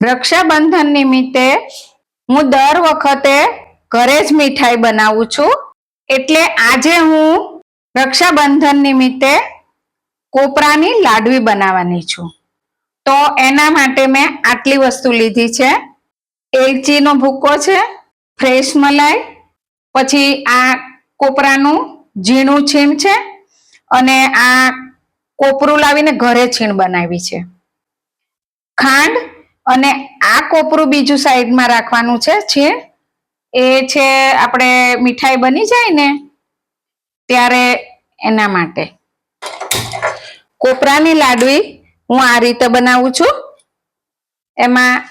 રક્ષાબંધન નિમિત્તે હું દર વખતે ઘરે જ મીઠાઈ બનાવું છું. એટલે આજે હું રક્ષાબંધન નિમિત્તે કોપરાની લાડવી બનાવવાની છું. તો એના માટે મેં આટલી વસ્તુ લીધી છે. એલચીનો ભૂકો છે, ફ્રેશ મલાઈ, પછી આ કોપરાનું ઝીણું છીણ છે અને આ કોપરું લાવીને ઘરે છીણ બનાવી છે. ખાંડ અને આ કોપરું બીજું સાઈડમાં રાખવાનું છે છે એ છે આપણે મીઠાઈ બની જાય ને ત્યારે એના માટે. કોપરાની લાડવી હું આ રીતે બનાવું છું. એમાં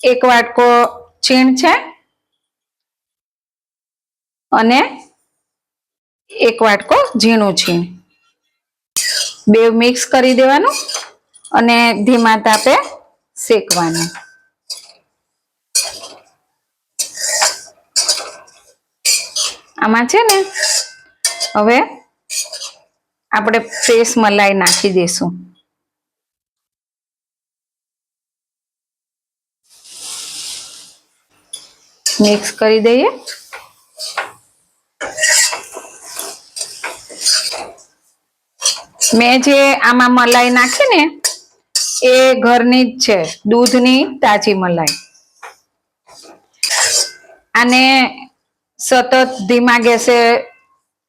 એક વાટકો છીણ છે અને એક વાટકો ઝીણું છીણ. બે મિક્સ કરી દેવાનું અને ધીમા તાપે શેકવાનું. આમાં છે ને, હવે આપણે ફ્રેશ મલાઈ નાખી દઈશું મિક્સ કરી દઈએ. મેં જે આમાં મલાઈ નાખી ને એ ઘરની જ છે, દૂધની તાજી મલાઈ. આને સતત ધીમા ગેસે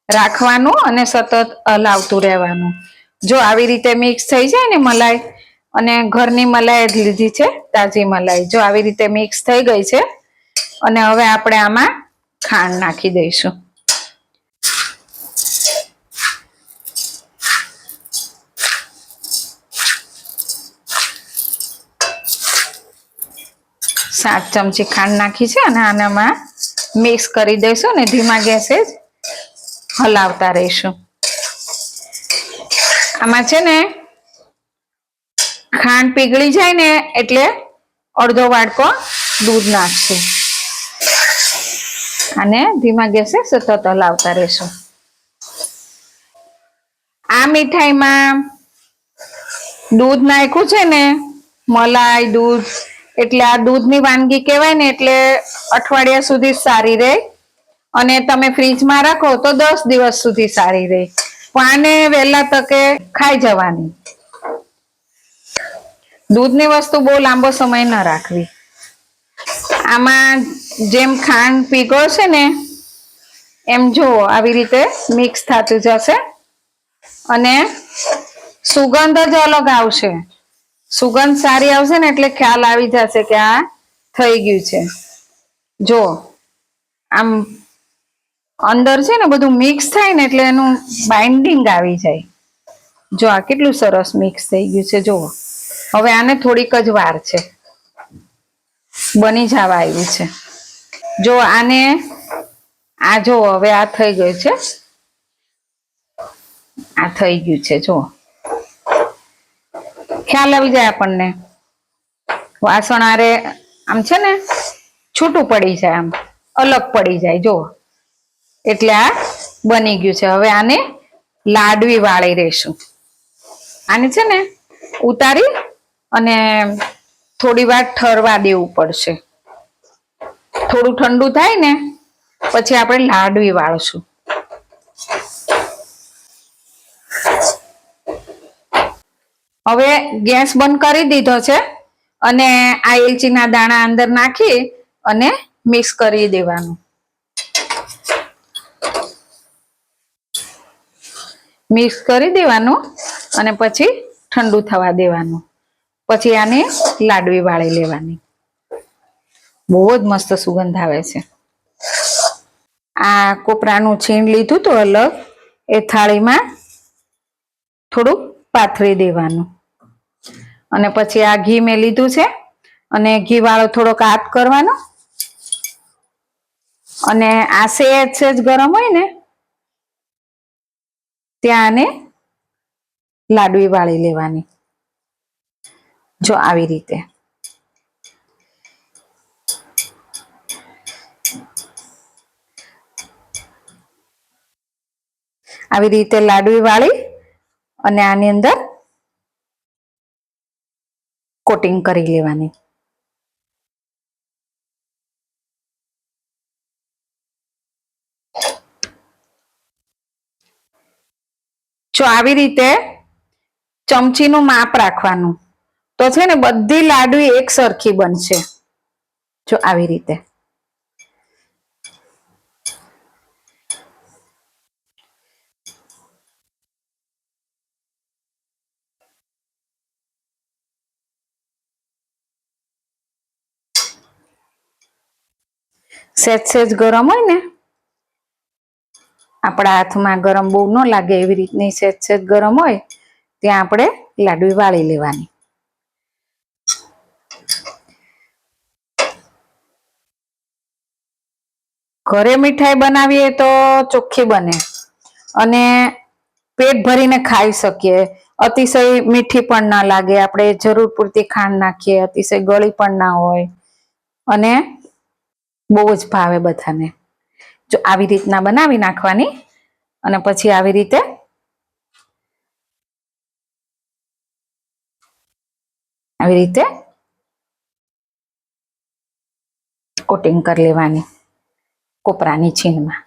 રાખવાનું અને સતત હલાવતું રહેવાનું. જો આવી રીતે મિક્સ થઈ જાય ને મલાઈ, અને ઘરની મલાઈ જ લીધી છે, તાજી મલાઈ, જો આવી રીતે મિક્સ થઈ ગઈ છે, અને હવે આપણે આમાં ખાંડ નાખી દઈશું. સાત ચમચી ખાંડ નાખી છે અને આનામાં મિક્સ કરી દઈશું ને ધીમા ગેસે જ હલાવતા રહીશું. આમાં છે ને ખાંડ પીગળી જાય ને એટલે અડધો વાડકો દૂધ નાખશું. અને ધીમા ગેસે સતત હલાવતા રહીશું. આ મીઠાઈમાં દૂધ નાખ્યું છે ને મલાઈ દૂધ એટલે આ દૂધની વાનગી કહેવાય ને, એટલે અઠવાડિયા સુધી સારી રહે. અને તમે ફ્રીજમાં રાખો તો દસ દિવસ સુધી સારી રહે. પાને વહેલા તકે ખાઈ જવાની. દૂધની વસ્તુ બહુ લાંબો સમય ન રાખવી. આમાં જેમ ખાંડ પીગળશે ને, એમ જો આવી રીતે મિક્સ થતું જશે. અને સુગંધ જ અલગ આવશે. સુગંધ સારી આવશે ને એટલે ખ્યાલ આવી જશે કે આ થઈ ગયું છે. જો, આમ અંદર છે ને બધું મિક્સ થાય ને એટલે એનું બાઇન્ડિંગ આવી જાય. જો, આ કેટલું સરસ મિક્સ થઈ ગયું છે, જુઓ. હવે આને થોડીક જ વાર છે. બની જવા આવ્યું છે. જો, આને, આ જો હવે આ થઈ ગયું છે. આ થઈ ગયું છે જો ખ્યાલ આવી જાય આપણને. વાસણ આરે આમ છે ને, છૂટું પડી જાય આમ, અલગ પડી જાય જો એટલે આ બની ગયું છે. હવે આને લાડવી વાળી રહેશું આને છે ને, ઉતારી અને થોડી વાર ઠરવા દેવું પડશે. થોડું ઠંડુ થાય ને, પછી આપણે લાડવી વાળશું. હવે ગેસ બંધ કરી દીધો છે અને આ એલચીના દાણા અંદર નાખી અને મિક્સ કરી દેવાનું. મિક્સ કરી દેવાનું અને પછી ઠંડુ થવા દેવાનું. પછી આને લાડવી વાળી લેવાની. બહુ જ મસ્ત સુગંધ આવે છે. આ કોપરાનું છીણ લીધું તો અલગ. એ થાળીમાં થોડું પાથરી દેવાનું. અને પછી આ ઘી મેં લીધું છે. અને ઘી વાળો થોડોક હાથ કરવાનો. અને આ સેજ સેજ ગરમ હોય ને, ત્યાં આને લાડવી વાળી લેવાની. જો આવી રીતે. આવી રીતે લાડવી વાળી અને આની અંદર કોટિંગ કરી લેવાની. જો આવી રીતે ચમચીનું માપ રાખવાનું, તો છે ને બધી લાડુ એક સરખી બનશે. જો આવી રીતે. સેજ સેજ ગરમ હોય ને, આપણા હાથમાં ગરમ બહુ ન લાગે એવી રીતની સેજ સેજ ગરમ હોય, ત્યાં આપણે લાડવી વાળી લેવાની. ઘરે મીઠાઈ બનાવીએ તો ચોખ્ખી બને અને પેટ ભરીને ખાઈ શકીએ. અતિશય મીઠી પણ ના લાગે, આપણે જરૂર પૂરતી ખાંડ નાખીએ, અતિશય ગળી પણ ના હોય. અને બહુ જ ભાવે બધાને. જો આવી રીતના બનાવી નાખવાની અને પછી આવી રીતે આવી રીતે કોટિંગ કરી લેવાની કોપરાની છીણમાં.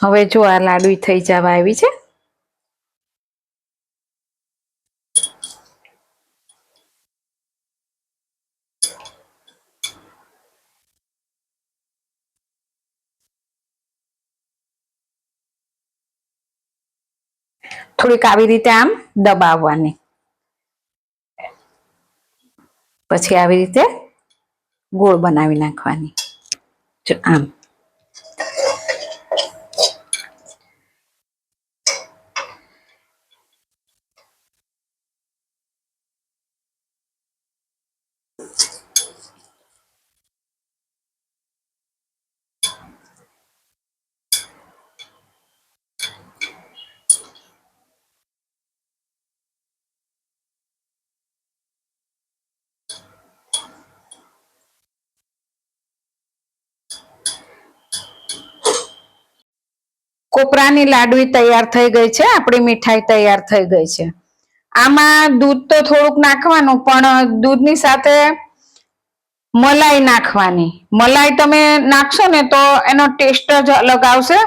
હવે જો આ લાડવી થઈ જવા આવી છે. થોડીક આવી રીતે આમ દબાવવાની. પછી આવી રીતે ગોળ બનાવી નાખવાની. જો આમ. કોપરાની લાડવી તૈયાર થઈ ગઈ છે. આપણી મીઠાઈ તૈયાર થઈ ગઈ છે. આમાં દૂધ તો થોડુંક નાખવાનું, પણ દૂધની સાથે મલાઈ નાખવાની. મલાઈ તમે નાખશો ને તો એનો ટેસ્ટ જ અલગ આવશે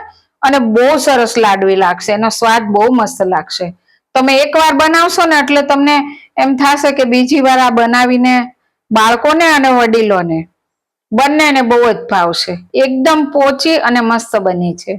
અને બહુ સરસ લાડવી લાગશે. એનો સ્વાદ બહુ મસ્ત લાગશે. તમે એકવાર બનાવશો ને એટલે તમને એમ થશે કે બીજી વાર આ બનાવીને બાળકોને અને વડીલોને. બંનેને બહુ જ ભાવશે. એકદમ પોચી અને મસ્ત બની છે.